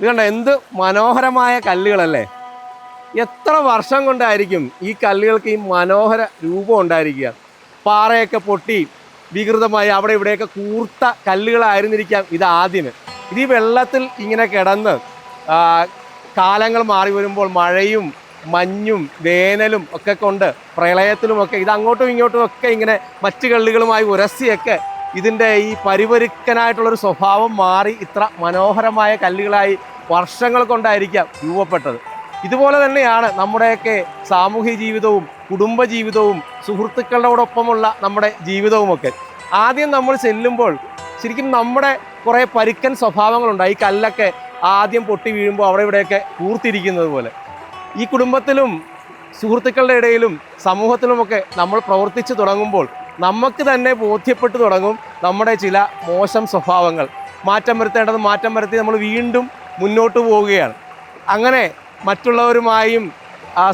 ഇത് കണ്ട എന്ത് മനോഹരമായ കല്ലുകളല്ലേ? എത്ര വർഷം കൊണ്ടായിരിക്കും ഈ കല്ലുകൾക്ക് ഈ മനോഹര രൂപം ഉണ്ടായിരിക്കുക? പാറയൊക്കെ പൊട്ടി വികൃതമായി അവിടെ ഇവിടെയൊക്കെ കൂർത്ത കല്ലുകളായിരുന്നിരിക്കാം ഇത് ആദ്യമേ ഇത് ഈ വെള്ളത്തിൽ ഇങ്ങനെ കിടന്ന് കാലങ്ങൾ മാറി വരുമ്പോൾ മഴയും മഞ്ഞും വേനലും ഒക്കെ കൊണ്ട് പ്രളയത്തിലുമൊക്കെ ഇത് അങ്ങോട്ടും ഇങ്ങോട്ടും ഒക്കെ ഇങ്ങനെ മറ്റു കല്ലുകളുമായി ഉരസിയൊക്കെ ഇതിന്റെ ഈ പരിപരുക്കനായിട്ടുള്ളൊരു സ്വഭാവം മാറി ഇത്ര മനോഹരമായ കല്ലുകളായി വർഷങ്ങൾ കൊണ്ടായിരിക്കാം രൂപപ്പെട്ടത്. ഇതുപോലെ തന്നെയാണ് നമ്മുടെയൊക്കെ സാമൂഹ്യ ജീവിതവും കുടുംബ ജീവിതവും സുഹൃത്തുക്കളോടൊപ്പമുള്ള നമ്മുടെ ജീവിതവുമൊക്കെ. ആദ്യം നമ്മൾ ചെല്ലുമ്പോൾ ശരിക്കും നമ്മുടെ കുറേ പരുക്കൻ സ്വഭാവങ്ങളുണ്ട് ഈ കല്ലൊക്കെ ആദ്യം പൊട്ടി വീഴുമ്പോൾ അവിടെ ഇവിടെയൊക്കെ കൂർത്തിരിക്കുന്നത് പോലെ. ഈ കുടുംബത്തിലും സുഹൃത്തുക്കളുടെ ഇടയിലും സമൂഹത്തിലുമൊക്കെ നമ്മൾ പ്രവർത്തിച്ചു തുടങ്ങുമ്പോൾ നമുക്ക് തന്നെ ബോധ്യപ്പെട്ടു തുടങ്ങും നമ്മുടെ ചില മോശം സ്വഭാവങ്ങൾ. മാറ്റം വരുത്തേണ്ടത് മാറ്റം വരുത്തി നമ്മൾ വീണ്ടും മുന്നോട്ട് പോവുകയാണ്. അങ്ങനെ മറ്റുള്ളവരുമായും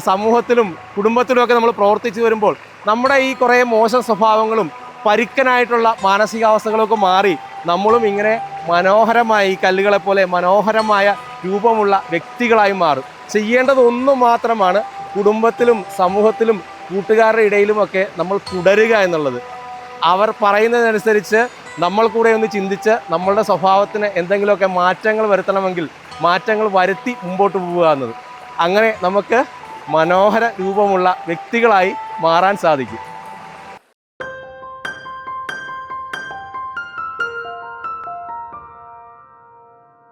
സമൂഹത്തിലും കുടുംബത്തിലുമൊക്കെ നമ്മൾ പ്രവർത്തിച്ചു വരുമ്പോൾ നമ്മുടെ ഈ കുറേ മോശം സ്വഭാവങ്ങളും പരുക്കനായിട്ടുള്ള മാനസികാവസ്ഥകളൊക്കെ മാറി നമ്മളും ഇങ്ങനെ മനോഹരമായി കല്ലുകളെ പോലെ മനോഹരമായ രൂപമുള്ള വ്യക്തികളായി മാറും. ചെയ്യേണ്ടത് ഒന്ന് മാത്രമാണ് കുടുംബത്തിലും സമൂഹത്തിലും കൂട്ടുകാരുടെ ഇടയിലുമൊക്കെ നമ്മൾ തുടരുക എന്നുള്ളത്. അവർ പറയുന്നതനുസരിച്ച് നമ്മൾ കൂടെ ഒന്ന് ചിന്തിച്ച് നമ്മളുടെ സ്വഭാവത്തിന് എന്തെങ്കിലുമൊക്കെ മാറ്റങ്ങൾ വരുത്തണമെങ്കിൽ മാറ്റങ്ങൾ വരുത്തി മുമ്പോട്ട് പോവുക എന്നത്. അങ്ങനെ നമുക്ക് മനോഹര രൂപമുള്ള വ്യക്തികളായി മാറാൻ സാധിക്കും.